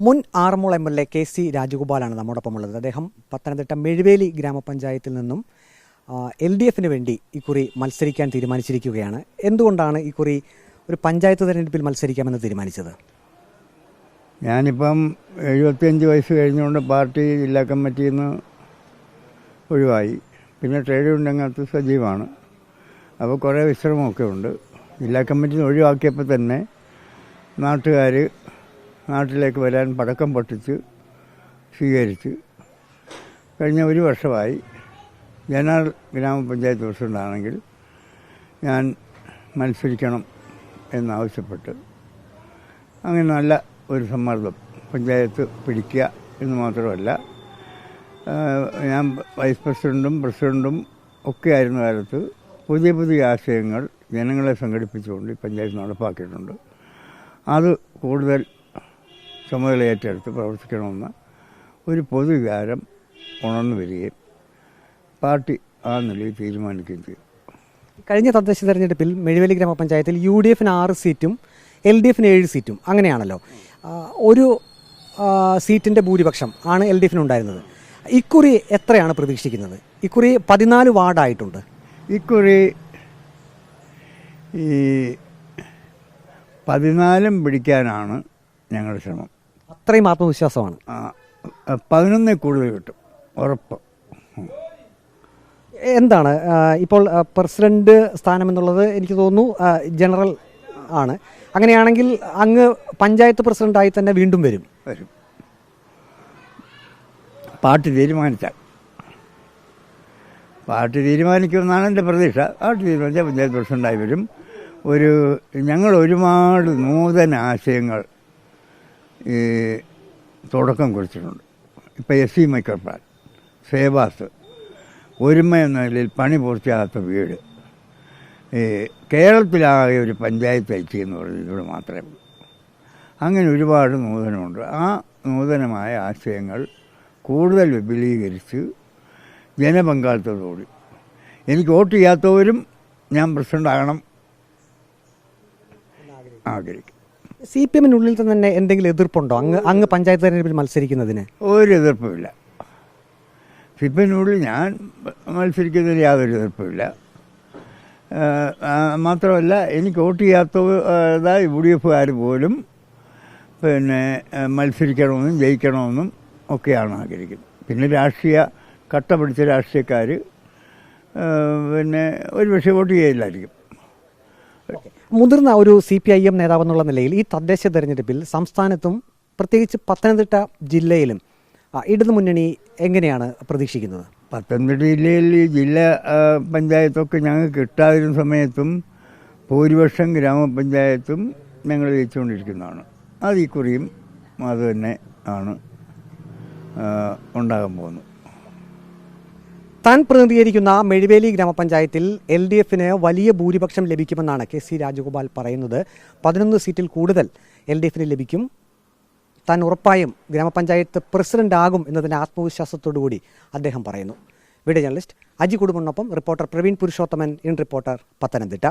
മുൻ Aranmula M L A K C രാജഗോപാലാണ് നമ്മോടൊപ്പം ഉള്ളത് അദ്ദേഹം പത്തനംതിട്ട മെഴുവേലി ഗ്രാമപഞ്ചായത്തിൽ നിന്നും എൽ ഡി എഫിന് വേണ്ടി ഇക്കുറി മത്സരിക്കാൻ തീരുമാനിച്ചിരിക്കുകയാണ്. എന്തുകൊണ്ടാണ് ഇക്കുറി ഒരു പഞ്ചായത്ത് തിരഞ്ഞെടുപ്പിൽ മത്സരിക്കാമെന്ന് തീരുമാനിച്ചത്? ഞാനിപ്പം എഴുപത്തിയഞ്ച് വയസ്സ് കഴിഞ്ഞുകൊണ്ട് പാർട്ടി ജില്ലാ കമ്മിറ്റിയിൽ നിന്ന് ഒഴിവായി. പിന്നെ ട്രേഡ് രംഗത്ത് സജീവമാണ്. അപ്പോൾ കുറേ വിശ്രമമൊക്കെ ഉണ്ട്. ജില്ലാ കമ്മിറ്റിയിൽ നിന്ന് ഒഴിവാക്കിയപ്പോൾ തന്നെ നാട്ടുകാർ നാട്ടിലേക്ക് വരാൻ പടക്കം പൊട്ടിച്ച് സ്വീകരിച്ച് കഴിഞ്ഞ ഒരു വർഷമായി ജനറൽ ഗ്രാമപഞ്ചായത്ത് പ്രസിഡന്റാണെങ്കിൽ ഞാൻ മത്സരിക്കണം എന്നാവശ്യപ്പെട്ട് അങ്ങനെ നല്ല ഒരു സമ്മർദ്ദം പഞ്ചായത്ത് പിടിക്കുക എന്ന് മാത്രമല്ല ഞാൻ വൈസ് പ്രസിഡന്റും പ്രസിഡന്റും ഒക്കെ ആയിരുന്ന കാലത്ത് പുതിയ പുതിയ ആശയങ്ങൾ ജനങ്ങളെ സംഘടിപ്പിച്ചുകൊണ്ട് ഈ പഞ്ചായത്ത് നടപ്പാക്കിയിട്ടുണ്ട്. അത് കൂടുതൽ ചുമതല ഏറ്റെടുത്ത് പ്രവർത്തിക്കണമെന്ന ഒരു പൊതുവികാരം ഉണർന്നു വരികയും പാർട്ടി ആ നിലയിൽ തീരുമാനിക്കുകയും ചെയ്തു. കഴിഞ്ഞ തദ്ദേശ തെരഞ്ഞെടുപ്പിൽ മെഴുവേലി ഗ്രാമപഞ്ചായത്തിൽ യു ഡി എഫിന് ആറ് സീറ്റും എൽ ഡി എഫിന് ഏഴ് സീറ്റും. അങ്ങനെയാണല്ലോ. ഒരു സീറ്റിന്റെ ഭൂരിപക്ഷം ആണ് എൽ ഡി എഫിന് ഉണ്ടായിരുന്നത്. ഇക്കുറി എത്രയാണ് പ്രതീക്ഷിക്കുന്നത്? ഇക്കുറി പതിനാല് വാർഡായിട്ടുണ്ട്. ഇക്കുറി ഈ പതിനാലും പിടിക്കാനാണ് ഞങ്ങളുടെ ശ്രമം. അത്രയും ആത്മവിശ്വാസമാണ്. പതിനൊന്നിൽ കൂടുതൽ കിട്ടും. ഉറപ്പ്. എന്താണ്? ഇപ്പോൾ പ്രസിഡന്റ് സ്ഥാനം എന്നുള്ളത് എനിക്ക് തോന്നുന്നു ജനറൽ ആണ്. അങ്ങനെയാണെങ്കിൽ അങ്ങ് പഞ്ചായത്ത് പ്രസിഡന്റായി തന്നെ വീണ്ടും വരും. വരും. പാർട്ടി തീരുമാനിച്ചാൽ. പാർട്ടി തീരുമാനിക്കുമെന്നാണ് എന്റെ പ്രതീക്ഷ. പാർട്ടി തീരുമാനിച്ചാൽ പഞ്ചായത്ത് പ്രസിഡന്റായി വരും. ഒരു ഞങ്ങൾ ഒരുപാട് നൂതന ആശയങ്ങൾ ഈ തുടക്കം കുറിച്ചിട്ടുണ്ട്. ഇപ്പോൾ എസ് സി മൈക്രോ സേവാസ് ഒരുമ എന്ന നിലയിൽ പണി പൂർത്തിയാകാത്ത വീട്. ഈ കേരളത്തിലാകെ ഒരു പഞ്ചായത്ത് ഐറ്റി എന്ന് പറയുന്നത് മാത്രമേ ഉള്ളൂ. അങ്ങനെ ഒരുപാട് നൂതനമുണ്ട്. ആ നൂതനമായ ആശയങ്ങൾ കൂടുതൽ വിപുലീകരിച്ച് ജനപങ്കാളിത്തത്തോടി എനിക്ക് വോട്ട് ചെയ്യാത്തവരും ഞാൻ പ്രസിഡന്റ് ആകണം ആഗ്രഹിക്കും സി പി എമ്മിനുള്ളിൽ തന്നെ എന്തെങ്കിലും എതിർപ്പുണ്ടോ? അങ്ങ് അങ്ങ് പഞ്ചായത്ത് തെരഞ്ഞെടുപ്പിൽ മത്സരിക്കുന്നതിന്. ഒരു എതിർപ്പുമില്ല. സി പി എമ്മിനുള്ളിൽ ഞാൻ മത്സരിക്കുന്നതിൽ യാതൊരു എതിർപ്പുമില്ല. മാത്രമല്ല എനിക്ക് വോട്ട് ചെയ്യാത്ത യു ഡി എഫുകാർ പോലും പിന്നെ മത്സരിക്കണമെന്നും ജയിക്കണമെന്നും ഒക്കെയാണ് ആഗ്രഹിക്കുന്നത്. പിന്നെ രാഷ്ട്രീയ കട്ട പിടിച്ച രാഷ്ട്രീയക്കാർ പിന്നെ ഒരു പക്ഷേ വോട്ട് ചെയ്യില്ലായിരിക്കും മുതിർന്ന ഒരു സി പി ഐ എം നേതാവെന്നുള്ള നിലയിൽ ഈ തദ്ദേശ തെരഞ്ഞെടുപ്പിൽ സംസ്ഥാനത്തും പ്രത്യേകിച്ച് പത്തനംതിട്ട ജില്ലയിലും ഇടതുമുന്നണി എങ്ങനെയാണ് പ്രതീക്ഷിക്കുന്നത്? പത്തനംതിട്ട ജില്ലയിൽ ജില്ലാ പഞ്ചായത്തൊക്കെ ഞങ്ങൾക്ക് കിട്ടാതിരുന്ന സമയത്തും ഭൂരിപക്ഷം ഗ്രാമപഞ്ചായത്തും ഞങ്ങൾ ജയിച്ചുകൊണ്ടിരിക്കുന്നതാണ് അത് ഈ കുറിയും അത് ആണ് ഉണ്ടാകാൻ പോകുന്നത്. താൻ പ്രതിനിധീകരിക്കുന്ന മെഴുവേലി ഗ്രാമപഞ്ചായത്തിൽ എൽ ഡി എഫിന് വലിയ ഭൂരിപക്ഷം ലഭിക്കുമെന്നാണ് കെ സി രാജഗോപാൽ പറയുന്നത്. പതിനൊന്ന് സീറ്റിൽ കൂടുതൽ എൽ ഡി എഫിന് ലഭിക്കും. താൻ ഉറപ്പായും ഗ്രാമപഞ്ചായത്ത് പ്രസിഡന്റ് ആകും എന്നതിന്റെ ആത്മവിശ്വാസത്തോടുകൂടി അദ്ദേഹം പറയുന്നു. Video journalist Aji കുടുംബനൊപ്പം reporter Praveen Purushothaman in reporter Pathanamthitta.